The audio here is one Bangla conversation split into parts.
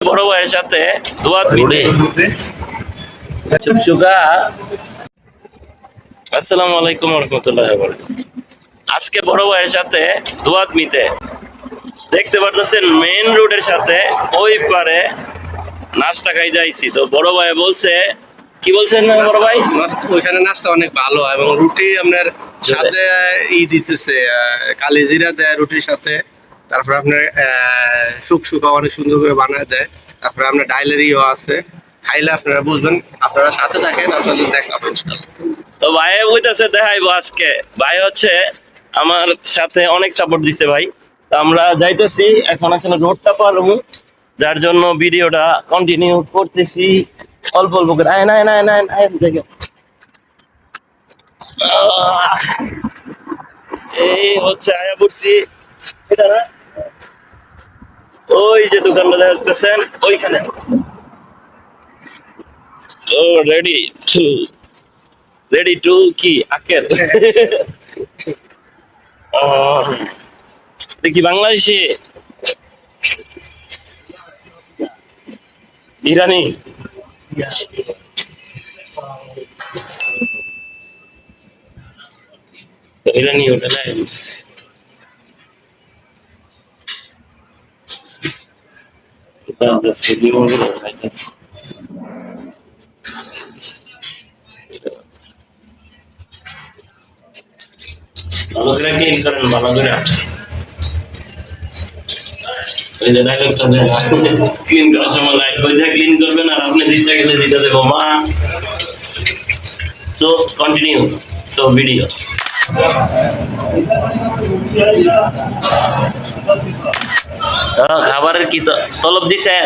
বড় ভাইয়ের সাথে চুকচুকা আসসালামু আলাইকুম রহমতুল্লাহ আজকে বড় ভাইয়ের সাথে দোয়াত মিতে দেখতে পারতেছেন মেইন রোডের সাথে ওই পারে নাস্তা খাই যাইছি তো বড় ভাই বলছে কি বলছেন বড় ভাই? ওইখানে নাস্তা অনেক ভালো এবং রুটি আপনার সাথে ই দিতেছে কালিজিরা দেয় রুটির সাথে। তারপর আপনার শুক শুকা অনেক সুন্দর করে বানায় দেয়। তারপরে আপনার ডাইলের ইও আছে। খাইলে আপনারা বুঝবেন, আপনারা সাথে থাকেন, আপনাদের দেখাবো। তো ভাই বুঝতেছে, দেখাইবো আজকে। ভাই হচ্ছে আমার সাথে অনেক সাপোর্ট দিছে ভাই। তো আমরা যাইতেছি, এখন আসলে রোডটা পারব যার জন্য ভিডিওটা কন্টিনিউ করতেছি। অল্প অল্প করে। আয় নাই নাই নাই নাই দেখে। এই হচ্ছে আয়া পড়ছি এটা না? ওই যে দোকানটা দেখতেছেন ওইখানে। ও রেডি টু রেডি টু কি? এটা কি বাংলাদেশি। ইরানি। ইরানি হোটেল ভালো করে ক্লিন করেন, ভালো করে। ওই যে ডায়লগটা দেন। ক্লিন করার সময় লাইট বইতে ক্লিন করবেন, আর আপনি দিতে গেলে দিতে দেবো। মা! তো কন্টিনিউ সো ভিডিও খাবারের কি তো- তলব দিছেন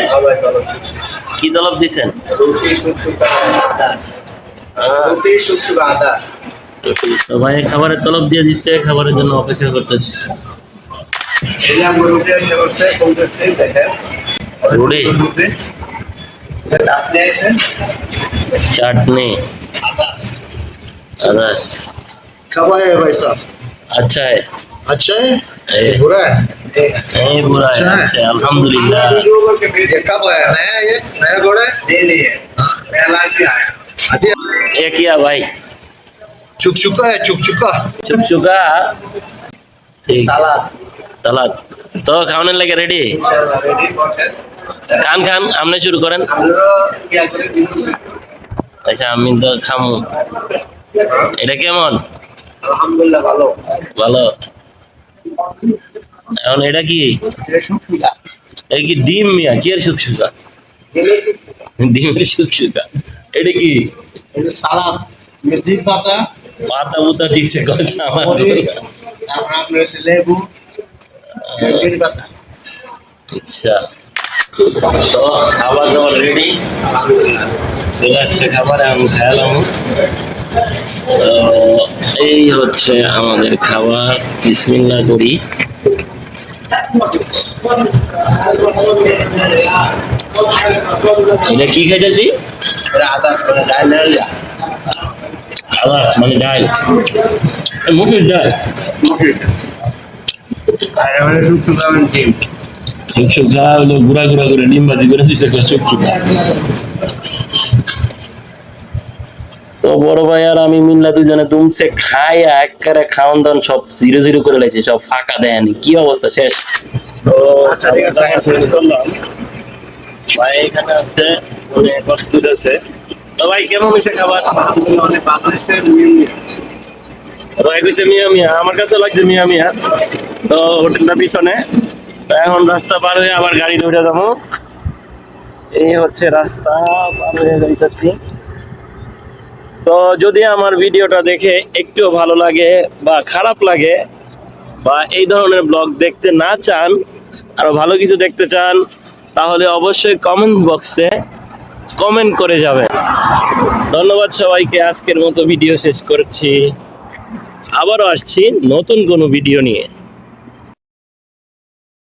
কি তলব দিছেন রুটি শুক শুকা আদাস রুটি শুক শুকা আদাস তো ভাই খাবারের তলব দিয়ে দিচ্ছে খাবারের জন্য অপেক্ষা করতেছি এই যে আমরা রুটি আনতে করছে বলতেছে দেখেন রুটি? রুটি আপনি আছেন চাটনি আদাস আদাস कब आए हैं भाई साहब अच्छा है अच्छा है ए, बुरा है नहीं बुरा है अच्छा है, अल्हम्दुलिल्लाह ये कब आया नया ये नया घोड़ा है पहला भी आया अभी ये किया भाई चुक चुका है चुक चुका चुप चुका ठीक সালাদ সালাদ তো খাওয়ানোর লাগে রেডি ইনশাআল্লাহ রেডি বসেন খান খান আপনি শুরু করেন আমরা ইয়া করে দিব আচ্ছা আমি তো খামু এটা কেমন আলহামদুলিল্লাহ ভালো ভালো এখন এটা কি? এটা কি ডিম মিয়া? কি আর ডিমের এটা কি? সালাদ। মেথির পাতা। পাতা বুতা আমার তারপর আপনার লেবু। মেথির পাতা। আচ্ছা। তো খাবার দাবার রেডি চলে আসছে খাবার আমি খেয়ালাম এই হচ্ছে আমাদের খাবার। বিসমিল্লা করি। এটা কি খাইতেছি আদাস মানে ডাল। মুখের ডাল। মানে চুকচুকা গুড়া গুড়া করে ডিম ভাজি করে দিছে চুকচুকা তো বড় ভাই আর আমি মিল্লা দুজনে তুমসে খাই একবারে খাওয়ান দাওয়ান সব জিরো জিরো করে লাইছে সব ফাঁকা দেয়নি। কি অবস্থা? শেষ? তো আচ্ছা। ভাই এখানে আছে প্রস্তুত আছে। তো ভাই কেমন হয়েছে খাবার? আলহামদুলিল্লাহ অনেক ভালো হয়েছে মিম মিম। ভাই কইছে মিয়া মিয়া আমার কাছে লাগছে মিয়া মিয়া। তো হোটেলটা পিছনে। এখন রাস্তা পার হয়ে আবার গাড়ি ধরে যাব। এই হচ্ছে রাস্তা পার হয়ে যাইতেছি। তো যদি আমার ভিডিওটা দেখে একটু ভালো লাগে বা খারাপ লাগে বা এই ধরনের ব্লগ দেখতে না চান, আরও ভালো কিছু দেখতে চান, তাহলে অবশ্যই কমেন্ট বক্সে কমেন্ট করে যাবেন। ধন্যবাদ সবাইকে, আজকের মতো ভিডিও শেষ করছি। আবারও আসছি নতুন কোনো ভিডিও নিয়ে।